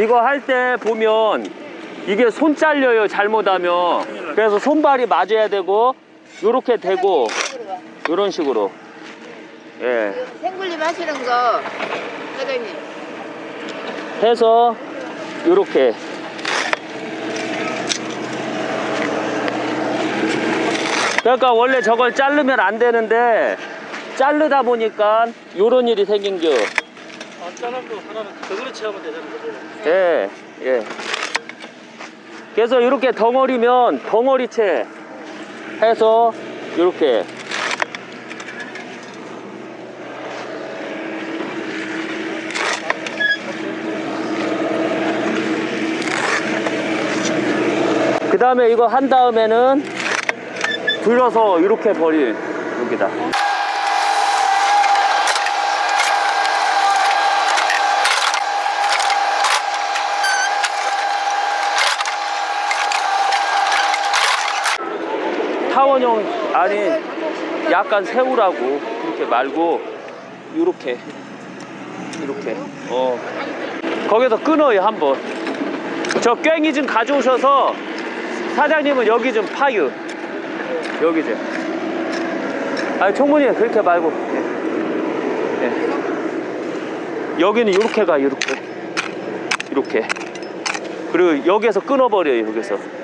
이거 할 때 보면 이게 손 잘려요 잘못하면. 그래서 손발이 맞아야 되고 요렇게 되고 이런 식으로. 예. 생굴림 하시는 거 사장님. 해서 요렇게. 그러니까 원래 저걸 자르면 안 되는데 자르다 보니까 요런 일이 생긴 겨 안 자르고 하나는 덩어리치 하면 되잖아. 예, 예. 그래서 이렇게 덩어리면 덩어리채 해서 이렇게 그 다음에 이거 한 다음에는 들어서 이렇게 버릴 여기다 타원형 아니 약간 세우라고. 그렇게 말고 이렇게. 이렇게. 어. 거기서 끊어요 한번. 저 꽹이 좀 가져오셔서 사장님은 여기 좀 파유. 여기 좀. 아니 총무님 그렇게 말고. 예. 예. 여기는 이렇게 가 이렇게. 이렇게. 그리고 여기에서 끊어버려요 여기서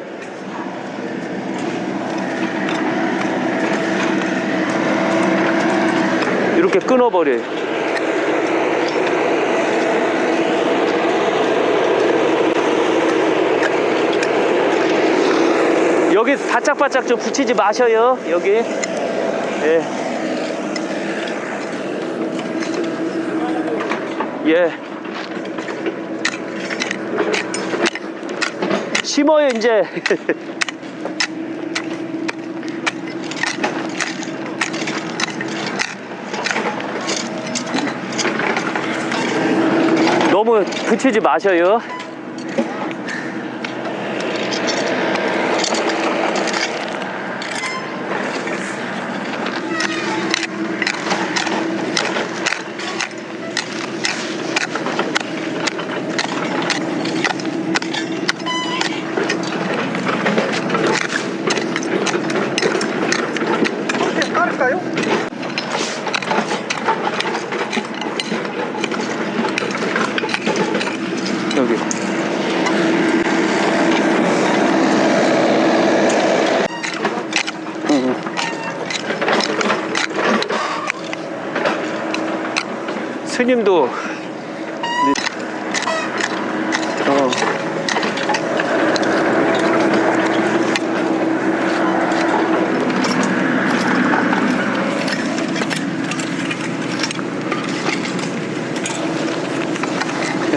이렇게 끊어버려요. 여기 바짝바짝 좀 붙이지 마셔요. 여기. 예. 예. 심어요, 이제. 너무 붙이지 마셔요.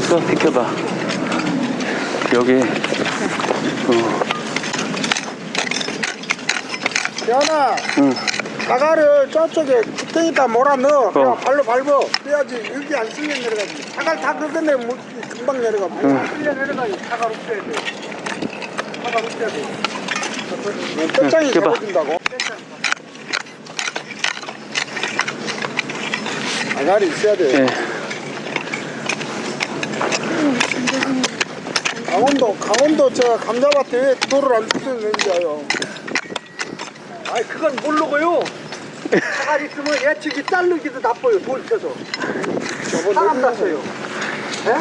됐어? 비켜봐. 여기. 어, 연아 응. 사과를 저쪽에 구덩이다 몰아 넣어. 그냥 어. 발로 밟어. 그래야지 여기 안 쓸려 내려가지. 사과를 다 긁어내. 물 금방 내려가 물 쓸려 내려가지. 사과를 없애야 돼. 사과를 없애야 돼. 끝장이 응. 잡아준다고? 사과를 있어야 돼. 예. 강원도 강원도 저 감자밭에 왜 돌을 안 쓰는지요. 아이 그건 모르고요. 사과리 있으면 예측이 자르기도 나빠요 돌 펴서. 사람 다쳐요. 예?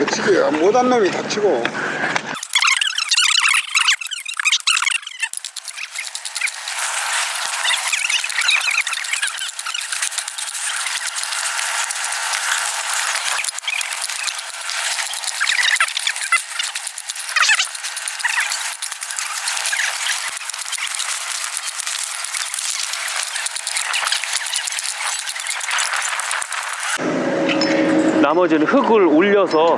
예측이 못한 놈이 다치고 나머지는 흙을 올려서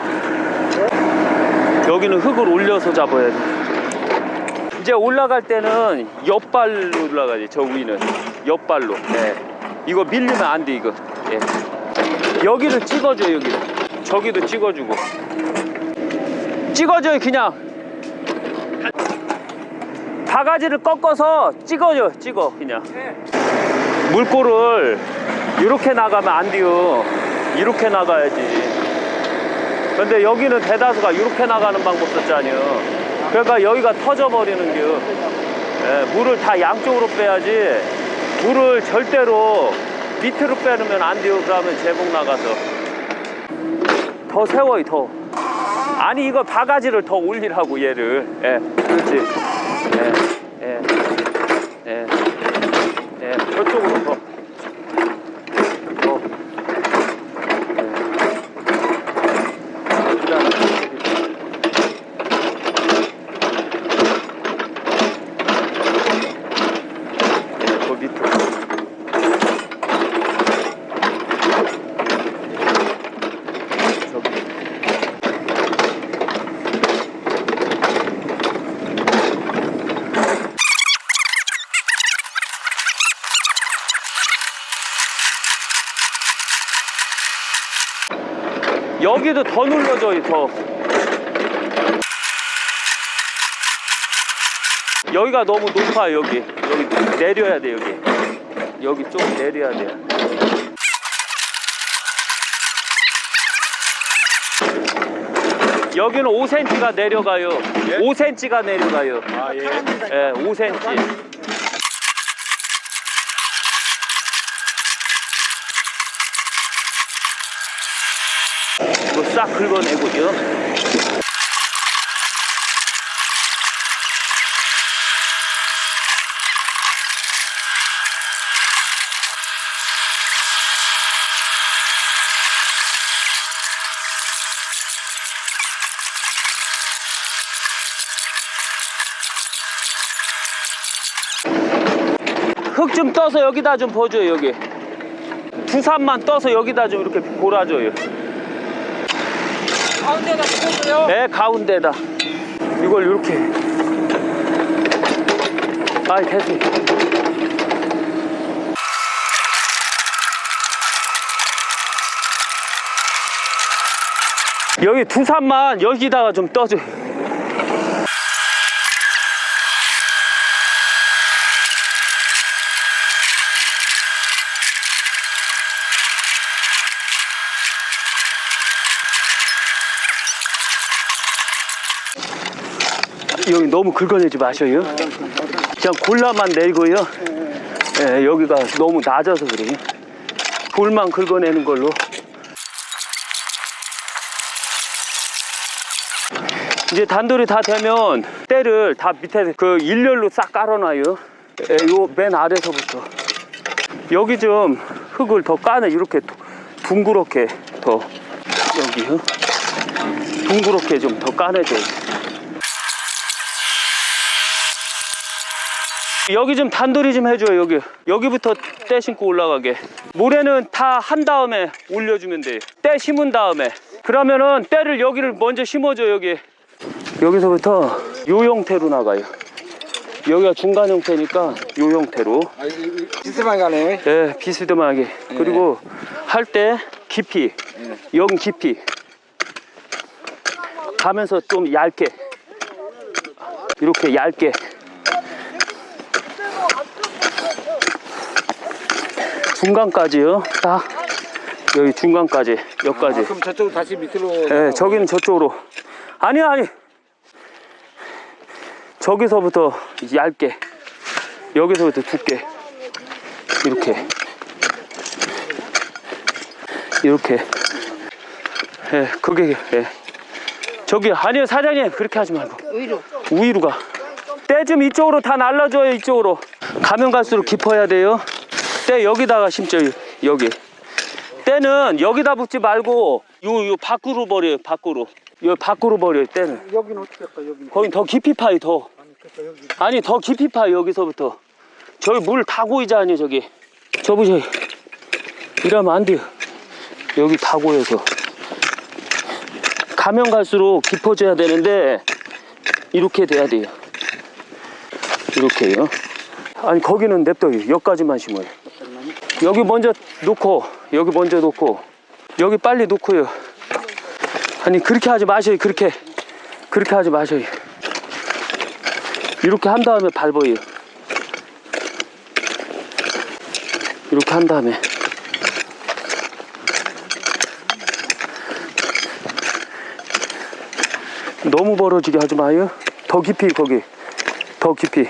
여기는 흙을 올려서 잡아야 돼. 이제 올라갈 때는 옆발로 올라가지 저 위는 옆발로. 예. 이거 밀리면 안 돼 이거. 예. 여기를 찍어줘 여기. 저기도 찍어주고. 찍어줘요 그냥. 바가지를 꺾어서 찍어줘 찍어 그냥. 물꼬를 이렇게 나가면 안 돼요. 이렇게 나가야지. 근데 여기는 대다수가 이렇게 나가는 방법 썼잖아요. 그러니까 여기가 터져버리는 게 예, 물을 다 양쪽으로 빼야지 물을 절대로 밑으로 빼놓으면 안 돼요. 그러면 제복 나가서 더 세워요 더. 아니 이거 바가지를 더 올리라고 얘를. 예, 그렇지. 예, 예, 예, 예, 저쪽으로 더. 더. 예. 그다음에 예, 그 밑으로. 저기. 여기도 더 눌러줘요 더. 여기가 너무 높아 여기. 여기 내려야 돼 여기. 여기 좀 내려야 돼. 여기는 5cm가 내려가요. 5cm가 내려가요. 아, 예. 예, 5cm 싹 긁어내고요 흙 좀 떠서 여기다 좀 버줘요 여기. 두산만 떠서 여기다 좀 이렇게 골아줘요 가운데다 붙였어요. 네 가운데다. 이걸 이렇게. 아이 됐어 여기 두산만 여기다가 좀 떠줘 너무 긁어내지 마셔요. 그냥 골라만 내고요. 예, 여기가 너무 낮아서 그래요. 골만 긁어내는 걸로. 이제 단돌이 다 되면 때를 다 밑에 그 일렬로 싹 깔아놔요. 예, 요맨 아래서부터. 여기 좀 흙을 더 까내 이렇게 두- 둥그렇게 더 여기요. 둥그렇게 좀 더 까내줘요. 여기 좀 단돌이 좀 해줘요 여기. 여기부터 때 심고 올라가게. 모래는 다 한 다음에 올려주면 돼요. 때 심은 다음에. 그러면은 때를 여기를 먼저 심어줘 여기. 여기서부터 요 형태로 나가요. 여기가 중간 형태니까 요 형태로. 아, 가네. 예 비스듬하게. 그리고 할 때 깊이 영 깊이 가면서 좀 얇게 이렇게 얇게 중간까지요 딱 여기 중간까지 여기까지 아, 그럼 저쪽으로 다시 밑으로. 예 저기는 저쪽으로 아니요 아니 저기서부터 얇게 여기서부터 두께 이렇게 이렇게 예 그게 예 저기 아니요 사장님 그렇게 하지 말고 위로. 우위로 가. 때 좀 이쪽으로 다 날라줘요 이쪽으로. 가면 갈수록 깊어야 돼요. 때 여기다가 심죠 여기. 때는 여기다 붙지 말고 요 요 밖으로 버려요 밖으로. 요 밖으로 버려요 때는. 여기는 어떻게 할까, 여기. 거긴 더 깊이 파요 더. 그러니까 여기. 아니 더 깊이 파요 여기서부터. 저기 물 다 고이잖아요 저기. 저 보세요. 이러면 안 돼요. 여기 다 고여서. 가면 갈수록 깊어져야 되는데 이렇게 돼야 돼요. 이렇게요. 아니 거기는 냅둬요. 여기까지만 심어요. 여기 먼저 놓고 여기 먼저 놓고 여기 빨리 놓고요. 아니 그렇게 하지 마셔요. 그렇게 그렇게 하지 마셔요. 이렇게 한 다음에 밟아요. 이렇게 한 다음에 너무 벌어지게 하지 마요. 더 깊이 거기. 더 깊이.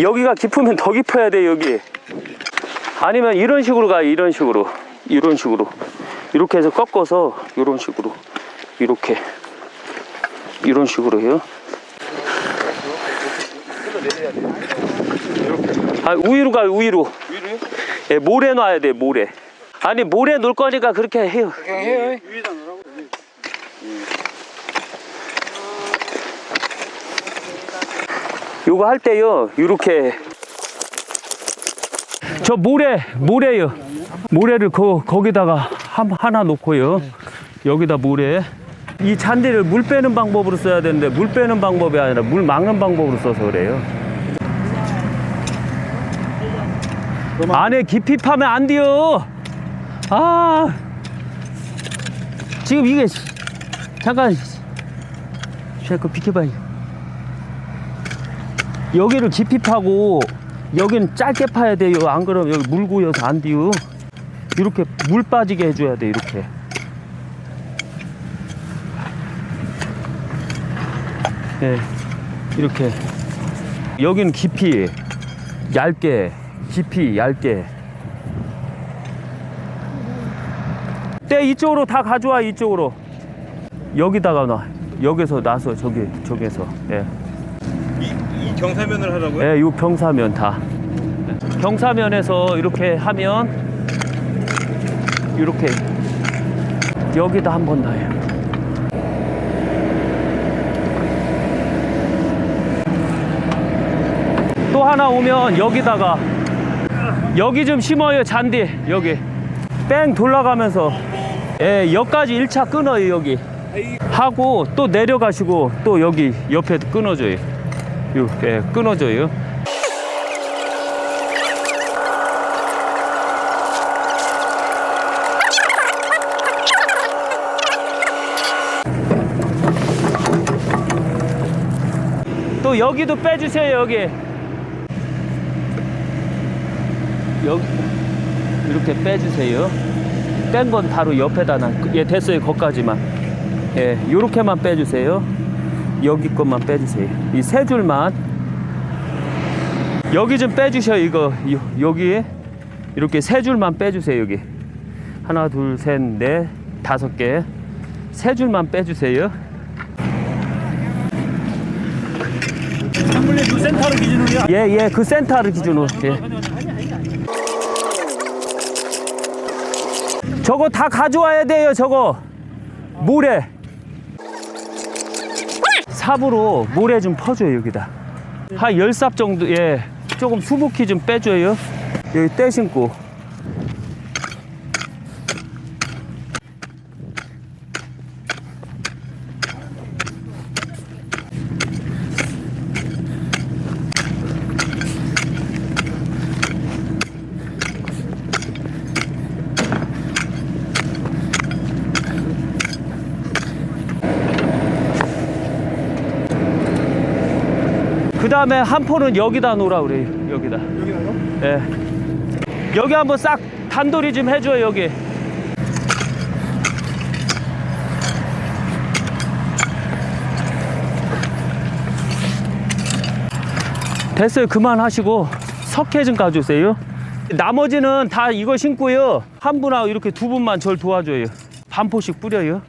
여기가 깊으면 더 깊어야 돼 여기. 아니면 이런 식으로 가 이런 식으로 이런 식으로 이렇게 해서 꺾어서 이런 식으로 이렇게 이런 식으로 해요. 아 우위로 가요 우위로. 위로요? 예, 모래 놔야 돼 모래. 아니 모래 놓을 거니까 그렇게 해요. 그냥 해요. 위에다 넣으라고. 요거 할 때요 이렇게 저 모래 모래요. 모래를 거, 거기다가 한, 하나 놓고요. 여기다 모래. 이 잔디를 물 빼는 방법으로 써야 되는데 물 빼는 방법이 아니라 물 막는 방법으로 써서 그래요. 안에 깊이 파면 안 돼요. 아. 지금 이게 잠깐 잠깐 비켜봐요. 여기를 깊이 파고 여기는 짧게 파야 돼요. 안 그러면 여기 물 고여서 안 돼요. 이렇게 물 빠지게 해줘야 돼. 이렇게. 예, 이렇게. 여기는 깊이 얇게, 깊이 얇게. 때 이쪽으로 다 가져와 이쪽으로. 여기다가 놔. 여기서 놔서 저기 저기서. 예. 경사면을 하라고요? 예, 요 경사면 다. 경사면에서 이렇게 하면 이렇게 여기다 한번 놔요. 또 하나 오면 여기다가 여기 좀 심어요 잔디 여기 뺑 돌아가면서 예 여기까지 1차 끊어요 여기 하고 또 내려가시고 또 여기 옆에 끊어줘요 이렇게 끊어져요. 또 여기도 빼주세요 여기. 여기 이렇게 빼주세요. 뺀 건 바로 옆에다 놔. 예 됐어요 거기까지만. 예 요렇게만 빼주세요. 여기 것만 빼주세요. 이 세 줄만 여기 좀 빼주셔 이거 요, 여기에 이렇게 세 줄만 빼주세요 여기 하나 둘 셋 넷 다섯 개 세 줄만 빼주세요. 그 센터를 기준으로요. 예 예 그 센터를 기준으로 예. 저거 다 가져와야 돼요 저거 모래 삽으로 모래 좀 퍼줘요 여기다. 한 열 삽 정도 예 조금 수북히 좀 빼줘요. 여기 떼 신고 그 다음에 한 포는 여기다 놓으라 그래요 여기다. 여기나요? 예. 여기 한번 싹 단돌이 좀 해줘요 여기. 됐어요. 그만하시고 석회 좀 가주세요. 나머지는 다 이거 신고요. 한 분하고 이렇게 두 분만 절 도와줘요. 반 포씩 뿌려요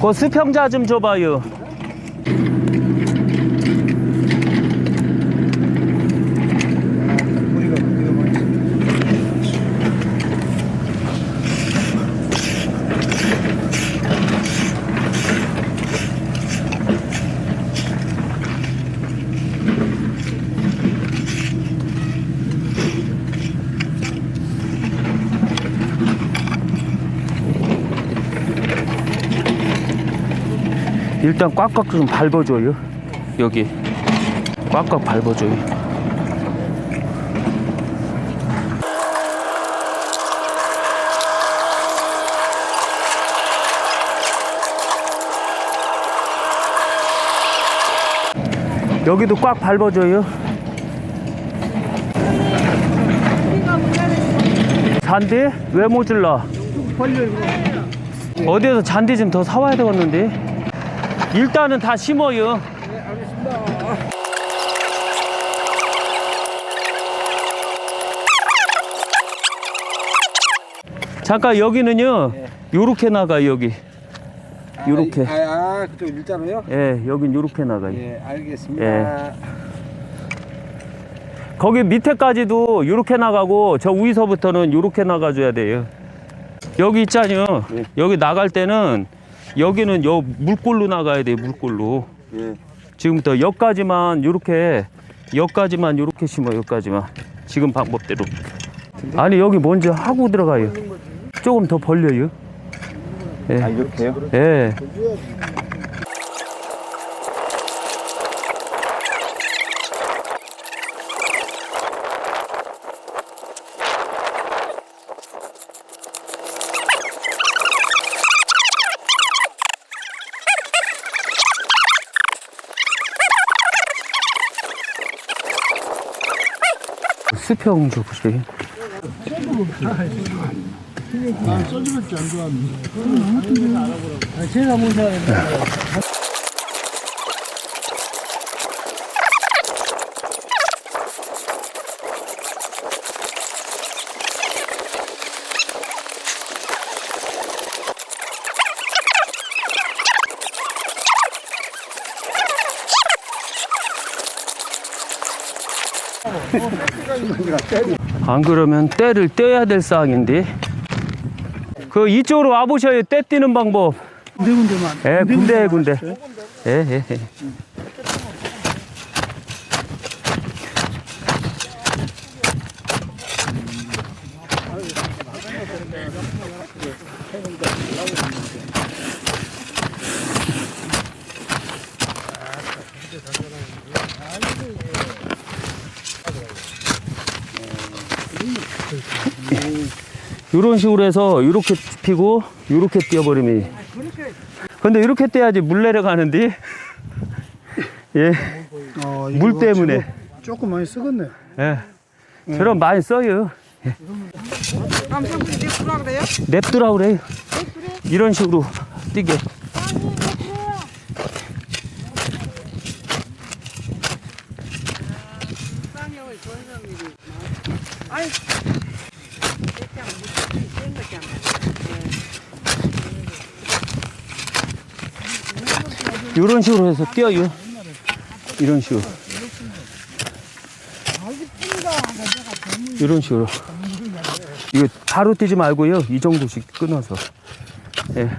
그 수평자 좀 줘봐요. 일단 꽉꽉 좀 밟아줘요. 여기 꽉꽉 밟아줘요. 여기도 꽉 밟아줘요. 잔디? 왜 모질라? 어디에서 잔디 좀 더 사와야 되겠는데? 일단은 다 심어요. 잠깐 여기는요. 요렇게 나가 여기. 요렇게. 아, 아, 아 그쪽 일자로요? 예, 여긴 요렇게 나가요. 예, 알겠습니다. 예. 거기 밑에까지도 요렇게 나가고 저 위서부터는 요렇게 나가줘야 돼요. 여기 있잖아요. 여기 나갈 때는 여기는 요 물골로 나가야 돼요. 물골로. 예. 지금부터 여기까지만 요렇게 여기까지만 요렇게 심어 여기까지만 지금 방법대로. 아니 여기 먼저 하고 들어가요. 조금 더 벌려요. 예. 아 이렇게요? 예. 수평 좀 보세요. 제가 먼저 안 그러면 때를 떼야 될 상황인데. 그 이쪽으로 와보셔요. 때 띄는 방법. 군데군데만. 예, 군데 군데. 예, 예, 예. 이런 식으로 해서 이렇게 피고 이렇게 띄어버리면 근데 이렇게 떼야지 물 내려가는데? 예, 어, 물 때문에. 조금 많이 쓰겠네. 예. 저런 많이 써요. 예. 냅두라 그래요? 이런 식으로 뛰게 이런 식으로 해서 뛰어요. 이런 식으로. 이런 식으로. 이거 바로 뛰지 말고요. 이 정도씩 끊어서. 예.